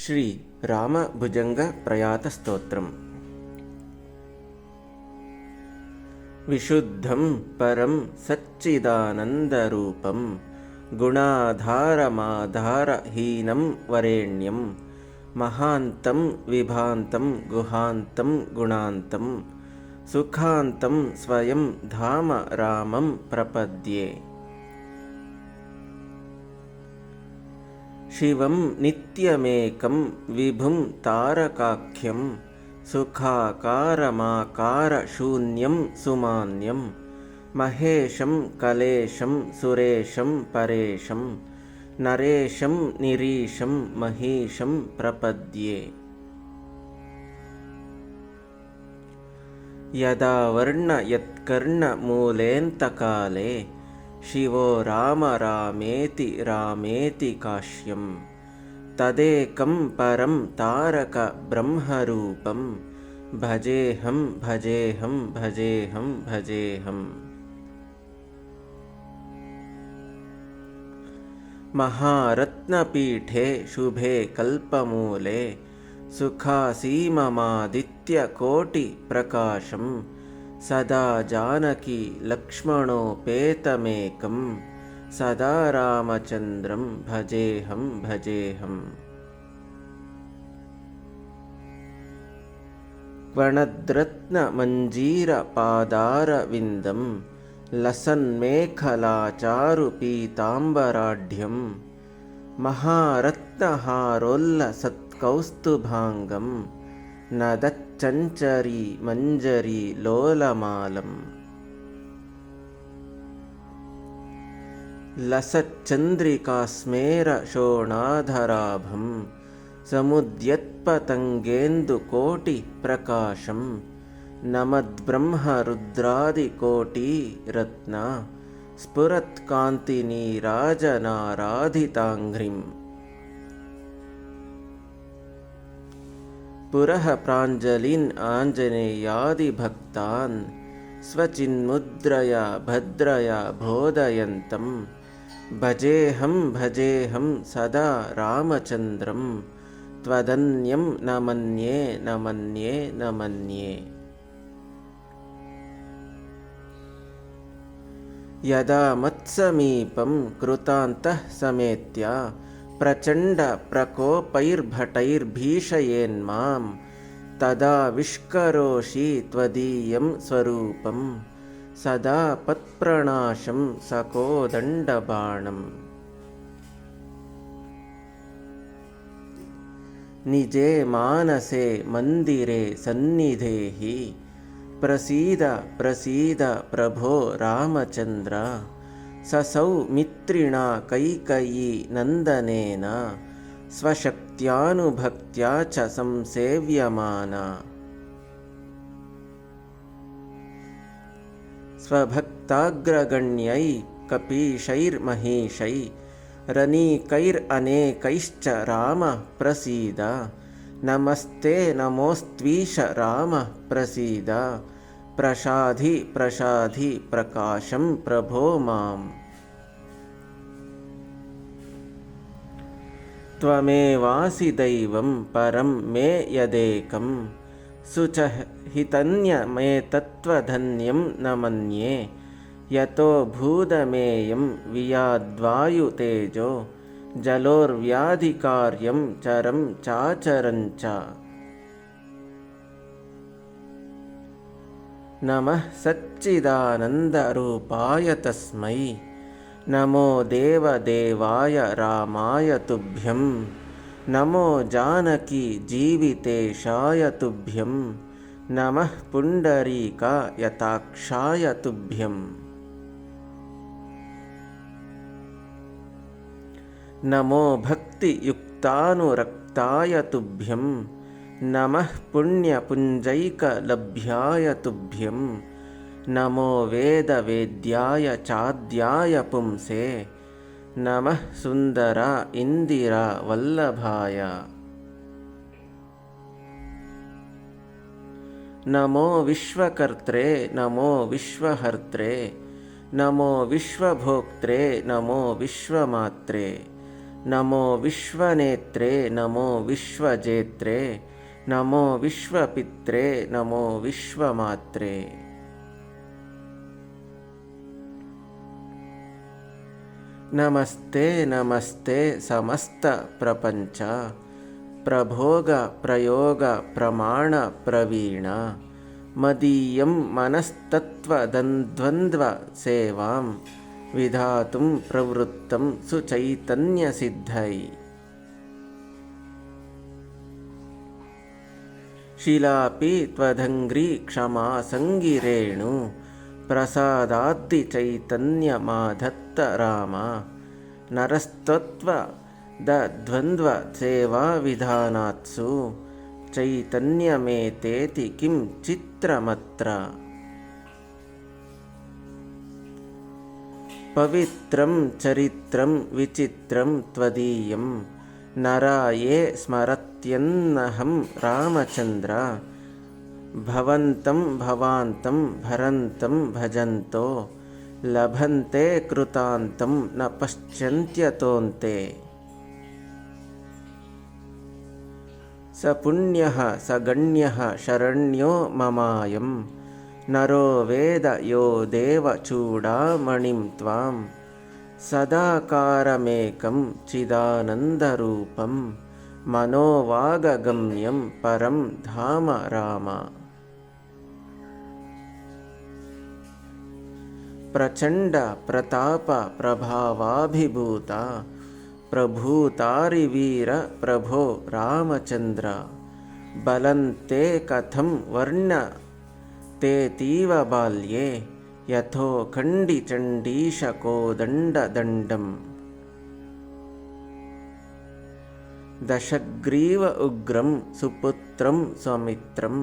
श्रीरामभुजङ्गप्रयातस्तोत्रम् विशुद्धं परं सच्चिदानन्दरूपं गुणाधारमाधारहीनं वरेण्यं महान्तं विभान्तं गुहान्तं गुणान्तं सुखान्तं स्वयं धाम रामं प्रपद्ये शिवं नित्यमेकं विभुं तारकाख्यं सुखाकारमाकारशून्यं सुमान्यं महेशं कलेशं सुरेशं परेशं नरेशं निरीशं महीशं प्रपद्ये। यदा वर्णयत्कर्णमूलेऽन्तकाले शिवो राम रामेति रामेति काश्यं। तदेकं परं तारकब्रह्मरूपं भजेऽहं भजेऽहं भजेऽहं भजेऽहम् महारत्नपीठे शुभे कल्पमूले सुखासीममादित्यकोटिप्रकाशम् सदा जानकी लक्ष्मणोपेतमेकं सदा रामचन्द्रं भजेऽहं भजेऽहम्। वणद्रत्नमञ्जीरपादारविन्दं लसन्मेखलाचारुपीताम्बराढ्यं महारत्नहारोल्लसत्कौस्तुभाङ्गम् नदच्चञ्चरी मञ्जरी लोलमालम्। लसच्चन्द्रिकास्मेरशोणाधराभं समुद्यत्पतङ्गेन्दुकोटिप्रकाशं नमद्ब्रह्मरुद्रादिकोटिरत्न स्फुरत्कान्तिनीराजनाराधिताङ्घ्रिम् पुरः प्राञ्जलिन् आञ्जनेयादिभक्तान् स्वचिन्मुद्रया भद्रया बोधयन्तं भजेऽहं भजेऽहं सदा रामचन्द्रं त्वदन्यं न मन्ये न मन्ये न मन्ये। यदा मत्समीपं कृतान्तः समेत्य प्रचण्डप्रकोपैर्भटैर्भीषयेन्मां तदा विष्करोषि त्वदीयं स्वरूपं सदा पत्प्रणाशं सकोदण्डबाणम्। निजे मानसे मन्दिरे सन्निधेहि प्रसीद प्रसीद प्रभो रामचन्द्र ससौ मित्रिणा कैकयीनन्दनेन स्वशक्त्यानुभक्त्या च संसेव्यमाना। स्वभक्ताग्रगण्यै कपीशैर्महिषैरनेकैश्च रामः प्रसीद। नमस्ते नमोऽस्त्वीश रामः प्रसीद प्रसाधि प्रसाधि प्रकाशं प्रभो माम्। त्वमेवासि दैवं परं मे यदेकं सुचहितन्यमेतत्त्वधन्यं न मन्ये यतो भूदमेयं वियाद्वायुतेजो जलोर्व्याधिकार्यं चरं चाचरञ्च नमः सच्चिदानन्दरूपाय तस्मै। नमो देवदेवाय रामाय तुभ्यं। नमो जानकीजीवितेशाय तुभ्यं। नमः पुण्डरीकायताक्षाय तुभ्यम् नमो भक्तियुक्तानुरक्ताय तुभ्यं नमः पुण्यपुञ्जैकलभ्याय तुभ्यं नमो वेदवेद्याय चाद्याय पुंसे। नमः सुन्दर इन्दिरावल्लभाय नमो विश्वकर्त्रे नमो विश्वहर्त्रे। नमो विश्वभोक्त्रे नमो विश्वमात्रे। नमो विश्वनेत्रे नमो विश्वजेत्रे नमो विश्वपित्रे नमो विश्वमात्रे। नमस्ते नमस्ते समस्तप्रपञ्च प्रभोगप्रयोगप्रमाणप्रवीण मदीयं मनस्तत्त्वद्वन्द्वसेवां विधातुं प्रवृत्तं सुचैतन्यसिद्धै शिलापि त्वदङ्घ्री क्षमा सङ्गिरेणु। प्रसादाद्दिचैतन्यमाधत्त राम नरस्त्वत्वद्वन्द्वसेवाविधानात्सु चैतन्यमेतेति किं चित्रमत्र। पवित्रं चरित्रं विचित्रं त्वदीयं नरा ये स्मरत्यन्नहं रामचन्द्र। भवन्तं भवान्तं भरन्तं भजन्तो। लभन्ते कृतान्तं न पश्यन्त्यतोऽन्ते। स पुण्यः स गण्यः शरण्यो ममायं। नरो वेद यो देवचूडामणिं त्वां सदाकारमेकं चिदानन्दरूपं मनोवागगम्यं परं धाम राम। प्रचण्डप्रतापप्रभावाभिभूता प्रभूतारिवीर प्रभो रामचन्द्र बलन्ते कथं वर्ण्यतेतीव बाल्ये यथोखण्डिचण्डीशकोदण्डदण्डम् दशग्रीव उग्रं सुपुत्रं स्वमित्रं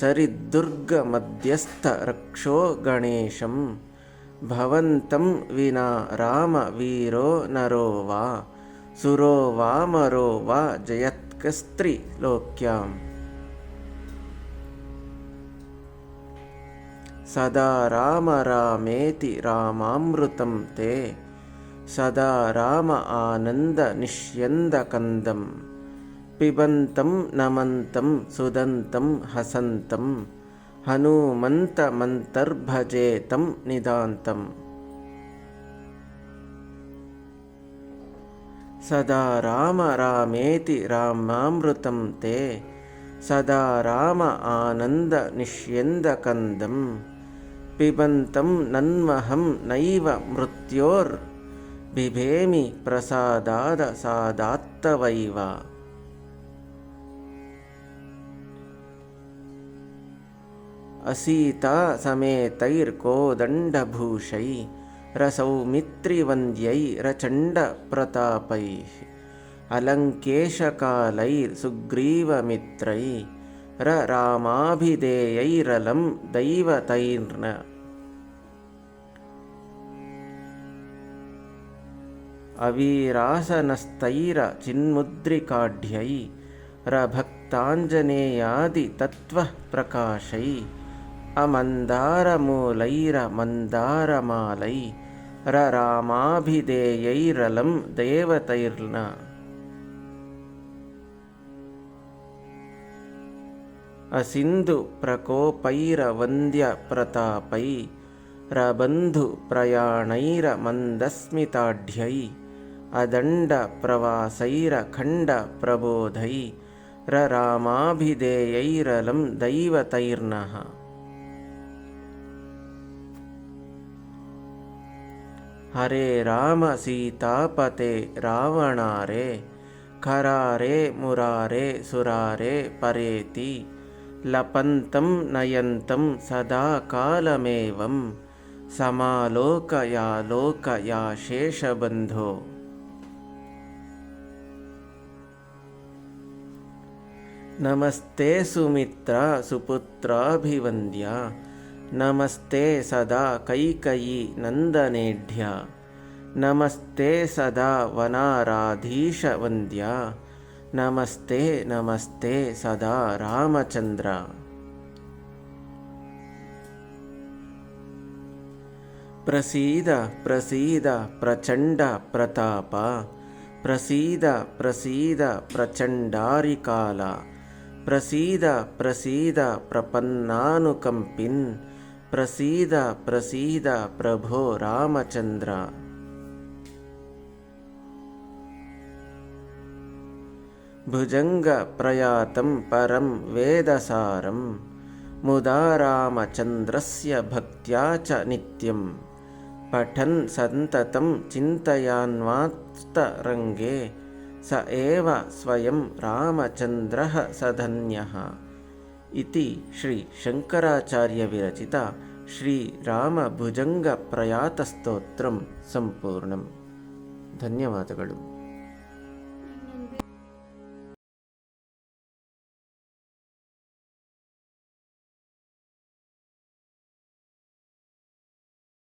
सरिद्दुर्गमध्यस्थरक्षो गणेशं भवन्तं विना रामवीरो नरो वा सुरो वामरो वा जयत्कस्त्रिलोक्याम् सदा राम रामेति रामामृतं ते। सदा राम आनन्दनिष्यन्दकन्दं पिबन्तं नमन्तं सुदन्तं हसन्तं। हनूमन्तमन्तर्भजेतं निदान्तम् सदा राम रामेति रामामृतं ते। सदा राम आनन्दनिष्यन्दकन्दं पिबन्तं नन्महं नैव मृत्योर्बिभेमि प्रसादादसादात्तवैव असीतासमेतैर्कोदण्डभूषै रसौमित्रिवन्द्यैरचण्डप्रतापैः अलङ्केशकालैर्सुग्रीवमित्रै ररामाभिधेयैरलं दैवतैर्न अवीरासनस्तैरचिन्मुद्रिकाढ्यै रभक्ताञ्जनेयादितत्त्वः प्रकाशै अमन्दारमूलैरमन्दारमालै ररामाभिधेयैरलं देवतैर्न। असिन्धुप्रकोपैरवन्द्यप्रतापै रबन्धुप्रयाणैरमन्दस्मिताढ्यै अदण्डप्रवासैरखण्डप्रबोधै ररामाभिधेयैरलं दैवतैर्नः। हरे राम सीतापते रावणारे खरारे मुरारे सुरारे परेति लपन्तं नयन्तं सदा कालमेवं समालोकयालोकया नमस्ते सुमित्रा सुपुत्राभिवन्द्या। नमस्ते सदा कैकयी नन्दनेढ्या। नमस्ते सदा वनाराधीशवन्द्या। नमस्ते नमस्ते सदा रामचन्द्र। प्रसीद प्रसीद प्रचण्ड प्रताप। प्रसीद प्रसीद प्रचण्डारिकाला प्रसीद प्रसीद प्रपन्नानुकम्पिन्। प्रसीद प्रसीद प्रभो रामचन्द्र। भुजङ्गप्रयातं परं वेदसारं मुदा रामचन्द्रस्य भक्त्या च नित्यं पठन् सन्ततं चिन्तयान्वास्तरङ्गे स एव स्वयं रामचन्द्रः सधन्यः इति श्रीशङ्कराचार्यविरचिता श्रीरामभुजङ्गप्रयातस्तोत्रं सम्पूर्णम् ಧನ್ಯವಾದಗಳು